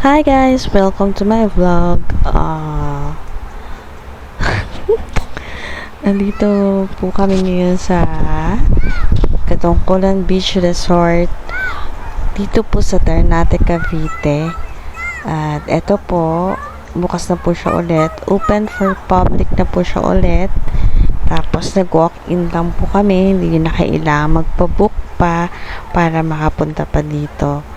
Hi guys! Welcome to my vlog. Ah... Nandito po kami ngayon sa Katungkulan Beach Resort dito po sa Ternate, Cavite. At eto po, bukas na po siya ulit. Open for public na po siya ulit. Tapos nag-walk-in lang po kami. Hindi na kailangan magpa-book pa para makapunta pa dito.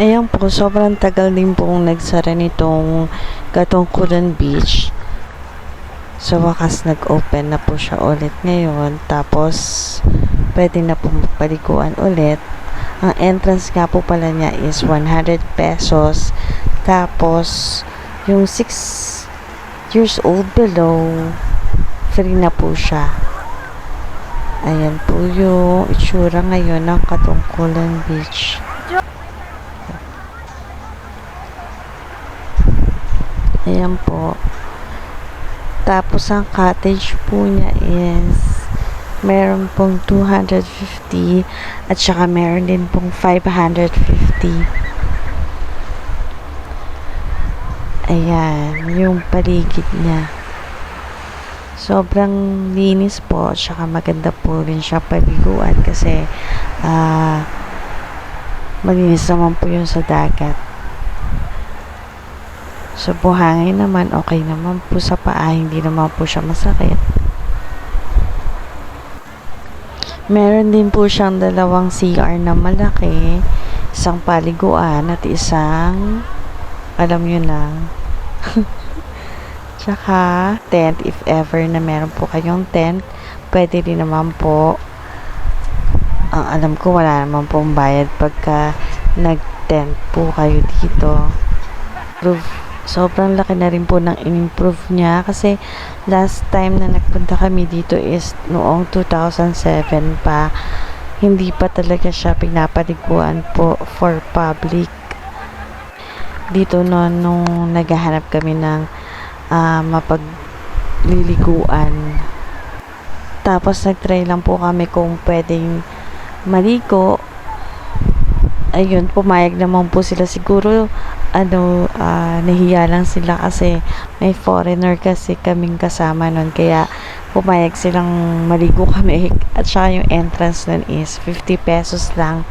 Ayan po, sobrang tagal din pong nagsara nitong Katungkulan Beach. Sa wakas nag-open na po siya ulit ngayon. Tapos, pwede na po magpaliguan ulit. Ang entrance nga po pala niya is 100 pesos. Tapos, yung 6 years old below, free na po siya. Ayan po yung itsura ngayon ng Katungkulan Beach. Ayan po. Tapos ang cottage po niya is meron pong 250 at saka meron din pong 550. Ayan, yung paligid niya. Sobrang linis po, tsaka maganda po rin siya paliguan kasi ah malinis naman po yun sa dagat. Sa buhangin naman, okay naman po sa paa, hindi naman po siya masakit. Meron din po siyang dalawang CR na malaki, isang paliguan at isang, alam nyo na, tsaka tent if ever na meron po kayong tent, pwede din naman po. Ang alam ko wala naman pong bayad pagka nag-tent po kayo dito. Proof sobrang laki na rin po ng in-improve niya kasi last time na nagpunta kami dito is noong 2007 pa. Hindi pa talaga siya pinapaliguan po for public. Dito no nung naghahanap kami ng uh, mapagliliguan. Tapos nagtry lang po kami kung pwedeng maligo. Ayun pumayag naman po sila. Siguro ano, uh, nahiya lang sila kasi may foreigner kasi kaming kasama nun. Kaya, pumayag silang maligo kami. At saka yung entrance nun is 50 pesos lang.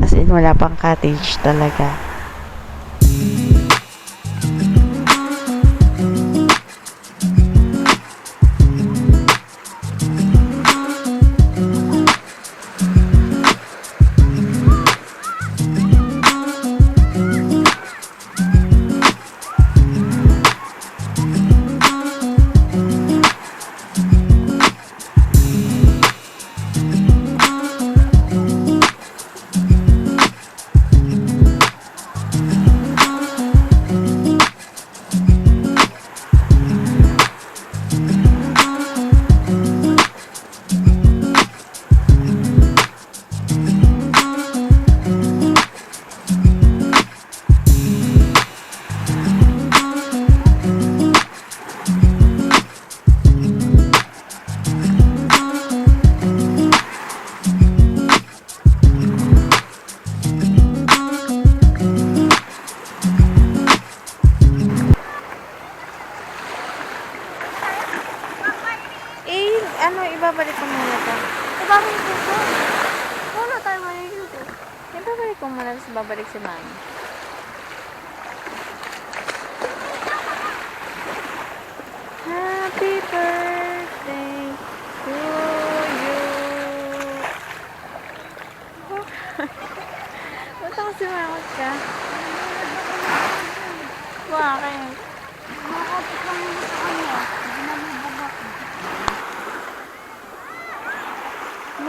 As in, wala pang cottage talaga. Ano, ibabalik ko muna to. Ibabalik ko to. Wala tayo maliligo. Ibabalik ko muna, tapos babalik si mami. Happy birthday to you. Ba't ako simangot ka? Bakit? Nakakapit lang sa kanya.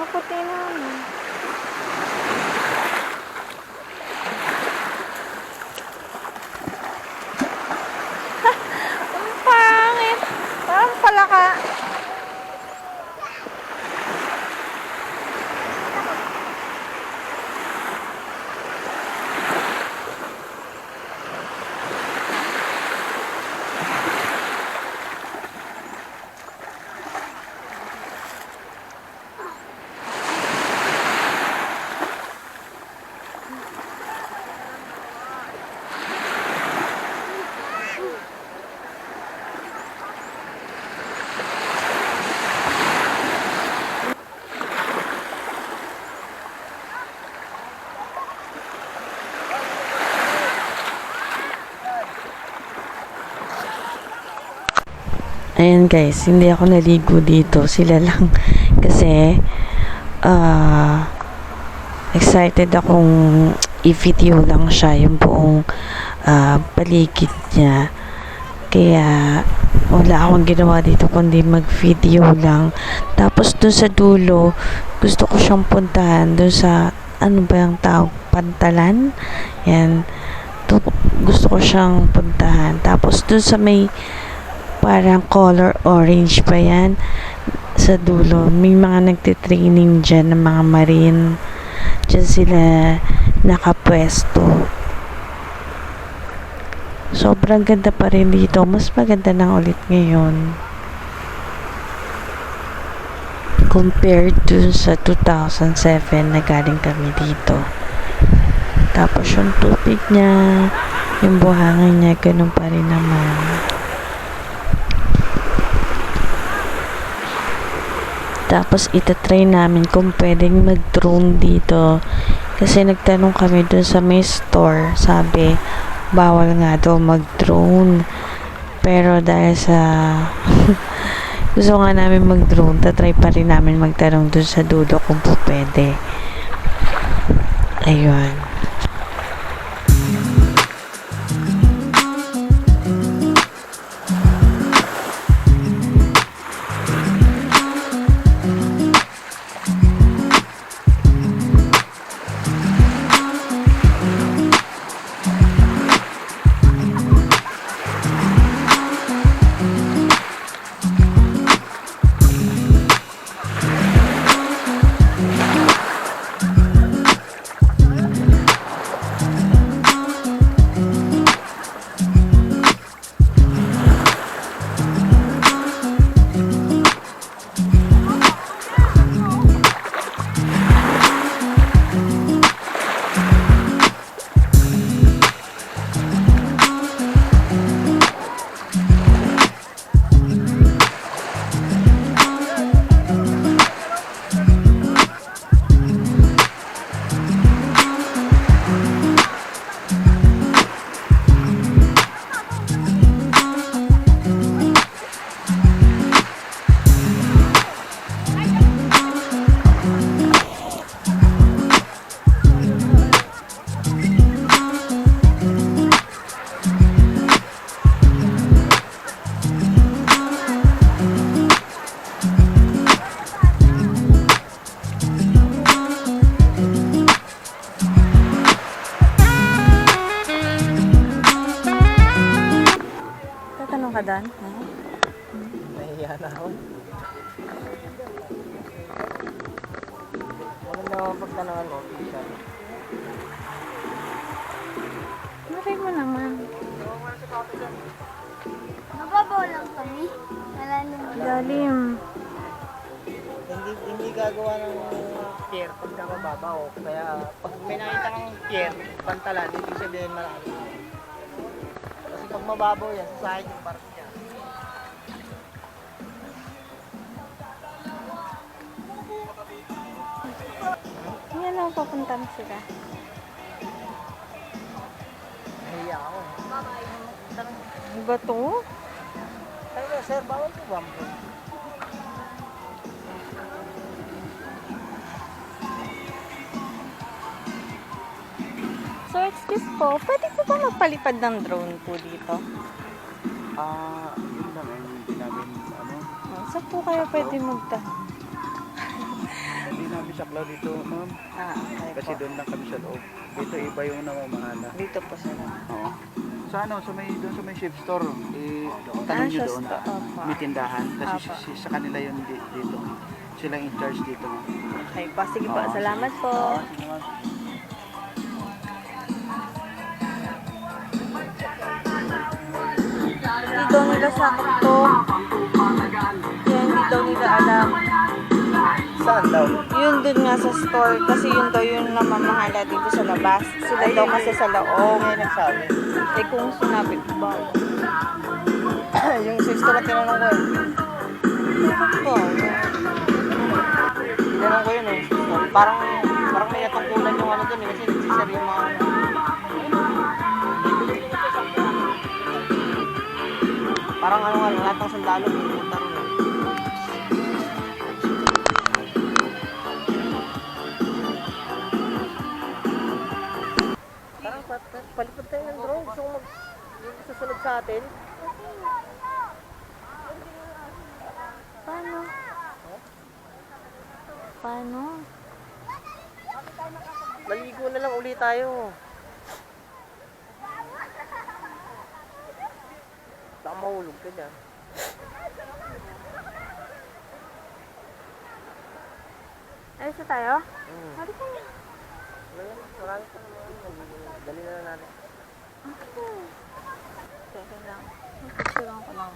Hindi na Mga puti na ano. Ha! Ang pangit! Parang palaka. Ayan guys, hindi ako naligo dito. Sila lang. Kasi, ah, excited akong i-video lang siya, yung buong ah, paligid niya. Kaya, wala akong ginawa dito kundi mag-video lang. Tapos dun sa dulo, gusto ko siyang puntahan dun sa, ano ba yung tawag? Pantalan? Yan. Gusto ko siyang puntahan. Tapos dun sa may parang color orange pa yan sa dulo. May mga nagtitraining dyan ng mga marine. Dyan sila nakapwesto. Sobrang ganda pa rin dito. Mas maganda na ulit ngayon. Compared to sa 2007 na galing kami dito. Tapos yung tubig niya, yung buhangin niya, ganun pa rin naman. Tapos itatry namin kung pwedeng mag-drone dito. Kasi nagtanong kami dun sa may store. Sabi, bawal nga daw mag-drone. Pero dahil sa gusto nga namin mag-drone, tatry pa rin namin magtanong dun sa dulo kung po pwede. Ayun. Mababaw lang kami. Wala naman. Lalim. Hindi hindi gagawa ng pier pagka mababaw. Kaya pag may nakita kang pier, pantalan, ibig sabihin marami. Kasi pag mababaw yan, sasakit yung park niya. Yan lang papunta sila. Nahiya ako. Ano ba to? Ko, sir, bawal po ba? So, excuse po, pwede po ba magpalipad ng drone po dito? Ah, yun lang. Hindi namin, ano, Oh, Saan po kayo pwede magta? hindi namin saklaw dito, ma'am. Ah, okay Kasi po. doon lang kami sa loob. Dito iba yung namamahala. Dito po sila. Oo. Sa ano, sa may, doon sa may ship store, eh, Ah, tanong nyo siya doon. opo. May tindahan. Kasi Opo. si, si- sa kanila yun di- dito. Sila in charge dito. Okay po. Sige po. Oo. Salamat po. Sige, ma'am. Hindi daw nila sakto. Kaya hindi daw nila alam. Saan daw? Yun dun nga sa store. Kasi yun daw yung namamahala dito sa labas. Sila daw kasi sa loob. May nagsabi. Eh kung sinabi ko ba? yung sexto na tinanong ko eh. Ko. Tinanong ko yun eh. Parang, parang may natungkulan yung ano dun eh. Kasi nagsisir yung mga ano. Parang ano nga, lahat ng sundalo eh. Sa atin. Paano? Paano? Maligo na lang uli tayo. Baka mahulog ka dyan. Alis na tayo? Mm. Marami pa naman. Dali na lang natin. 对，就这样。那这刚刚？